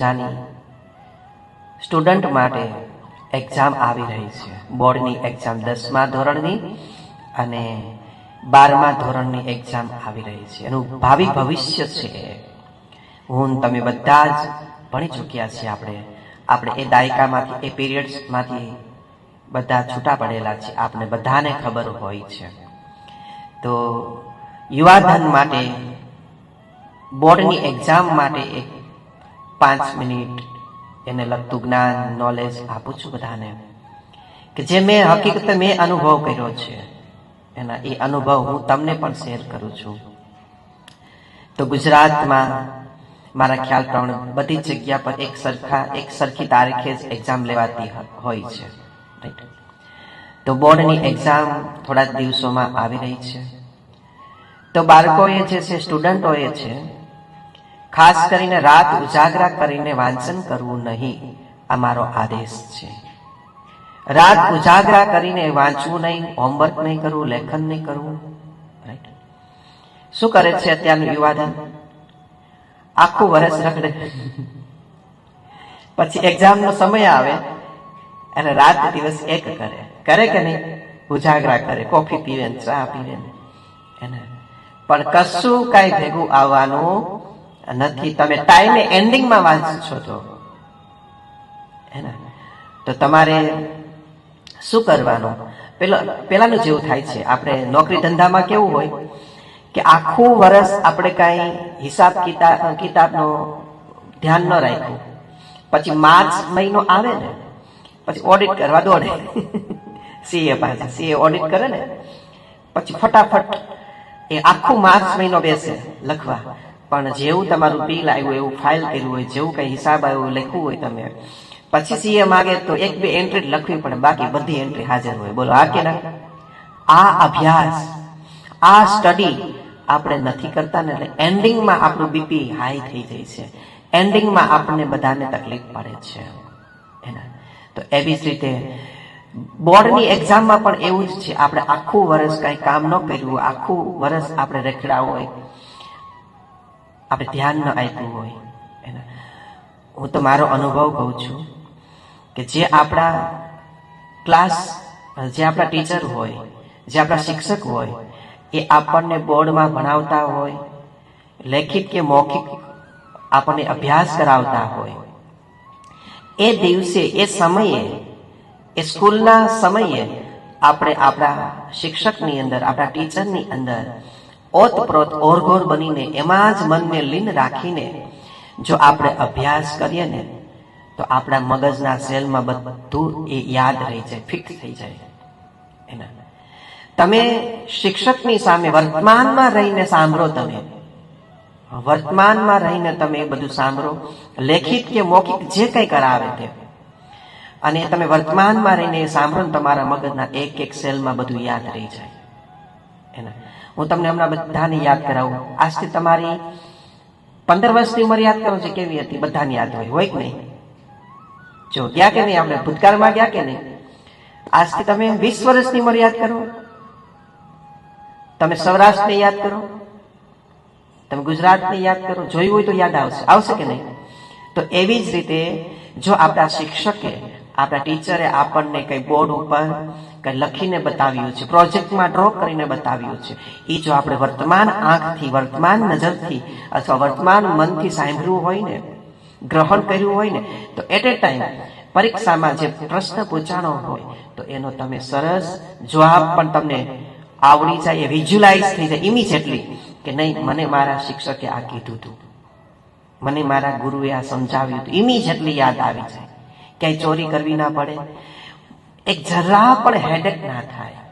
Jani, student માટે exam આવી રહી છે. બોર્ડની એક્ઝામ દસમા ધોરણની અને બારમા ધોરણની એક્ઝામ આવી રહી છે. એનું ભાવિ ભવિષ્ય છે. હું તમે બધા જ ભણી ચૂક્યા છીએ આપણે. આપણે એ દાયકામાંથી, એ પીરિયડ્સમાંથી બધા છૂટા પડેલા છે આપણે બધાને ખબર હોય છે. તો યુવાધન માટે, બોર્ડની એક્ઝામ માટે એક પાંચ મિનિટ એને લગતું જ્ઞાન નોલેજ આપું છું બધાને. કે જે મેં હકીકત મેં અનુભવ કર્યો છે, એના એ અનુભવ હું તમને પણ શેર કરું છું. તો ગુજરાતમાં મારા ખ્યાલ પ્રમાણે બધી જગ્યા પર એક સરખા, એક સરખી તારીખે જ એક્ઝામ લેવાતી હોય છે. રાઈટ તો બોર્ડની એક્ઝામ થોડા દિવસોમાં આવી રહી છે. તો બાળકોએ જે છે સ્ટુડન્ટોએ છે ખાસ કરીને રાત ઉજાગરા કરીને વાંચન કરવું નહીં, આ મારો આદેશ છે. રાત ઉજાગરા કરીને વાંચવું નહીં હોમવર્ક નહીં કરવું લેખન નહીં કરવું રાઈટ શું કરે છે અત્યારનું યુવાધન? આખું વર્ષ રખડે. પછી એક્ઝામનો સમય આવે અને રાત દિવસ એક કરે. કરે કે નહીં? ઉજાગરા કરે. કોફી પીવે ચા પીવે એને. પણ કશું કઈ ભેગું આવવાનું નથી. તમે ટાઈમે એન્ડિંગમાં વાંચો છો તો. તમારે શું કરવાનું? પેલો પેલાનું જેવું થાય છે. આપણે નોકરી ધંધામાં કેવું હોય કે આખું વર્ષ આપણે કાંઈ હિસાબ કિતાબ કિતાબનો ધ્યાન ન રાખ્યું. પછી માર્ચ મહિનો આવે ને પછી ઓડિટ કરવા દોડે. સીએ પાસે સીએ ઓડિટ કરે ને પછી ફટાફટ એ આખું માર્ચ મહિનો બેસે લખવા. પણ જેવું તમારું બિલ આવ્યું એવું ફાઇલ કર્યું હોય, જેવું કઈ હિસાબ આવ્યો લખ્યું હોય તમે. પછી સીએ માગે તો એક બે એન્ટ્રી લખવી પડે, બાકી બધી એન્ટ્રી હાજર હોય. બોલો, આ કે ના આ અભ્યાસ, આ સ્ટડી આપણે નથી કરતા ને એટલે એન્ડિંગમાં આપણું બીપી હાઈ થઈ જાય છે. એન્ડિંગમાં આપણને બધાને તકલીફ પડે છે. એના. તો એવી જ રીતે બોર્ડની એક્ઝામમાં પણ એવું જ છે. આપણે આખું વર્ષ કાંઈ કામ ન કર્યું, આખું વર્ષ આપણે રખડા હોય. આપણે ધ્યાન ન આપ્યું હોય. એના. હું તો મારો અનુભવ કહું છું કે જે આપણા ક્લાસ, જે આપણા ટીચર હોય, જે આપણા શિક્ષક હોય, એ આપણને બોર્ડમાં ભણાવતા હોય, લેખિત કે મૌખિક આપણને અભ્યાસ કરાવતા હોય. એ દિવસે, એ સમયે, એ સ્કૂલના સમયે આપણે આપણા શિક્ષકની અંદર, આપણા ટીચરની અંદર ઓતપ્રોત ઓરઘોર બનીને એમાં જ મનને લીન રાખીને જો આપણે અભ્યાસ કરીએ ને, તો આપણા મગજના સેલમાં બધું એ યાદ રહી જાય, ફિક્સ થઈ જાય. એના. તમે શિક્ષકની સામે વર્તમાનમાં રહીને સાંભળો તમે. વર્તમાનમાં રહીને તમે એ બધું સાંભળો. લેખિત કે મૌખિક જે કંઈ કરાવે તે. અને તમે વર્તમાનમાં રહીને સાંભળો તમારા મગજના એક એક સેલમાં બધું યાદ રહી જાય. એના. હું તમને હમણાં બધાને યાદ કરાવું. આજથી તમારી પંદર વર્ષની ઉંમર યાદ કરો છો કેવી હતી, બધાને યાદ હોય. હોય કે નહીં? જો ગયા કે નહીં? આપણે ભૂતકાળમાં ગયા કે નહીં? આજથી તમે વીસ વર્ષની ઉંમર યાદ કરો. તમે સૌરાષ્ટ્રને યાદ કરો. તમે ગુજરાતને યાદ કરો. જોયું હોય તો યાદ આવશે. આવશે કે નહીં? તો એવી જ રીતે જો આપણા શિક્ષકે આપણા ટીચરે આપણને કઈ બોર્ડ ઉપર કઈ લખીને બતાવ્યું છે, પ્રોજેક્ટમાં ડ્રો કરીને બતાવ્યું છે. એ જો આપણે વર્તમાન આંખથી, વર્તમાન નજરથી અથવા વર્તમાન મનથી સાંભળ્યું હોય ને, ગ્રહણ કર્યું હોય ને, તો એટ એ ટાઈમ પરીક્ષામાં જે પ્રશ્ન પૂછાણો હોય, તો એનો તમે સરસ જવાબ પણ તમને આવડી જાય વિઝ્યુલાઇઝ થઈ જાય ઇમિજિએટલી કે નહીં, મને મારા શિક્ષકે આ કીધું હતું મને મારા ગુરુએ આ સમજાવ્યું હતું ઇમિજિએટલી યાદ આવી જાય. ક્યાંય ચોરી કરવી ના પડે. એક જરા પણ હેડેક ના થાય.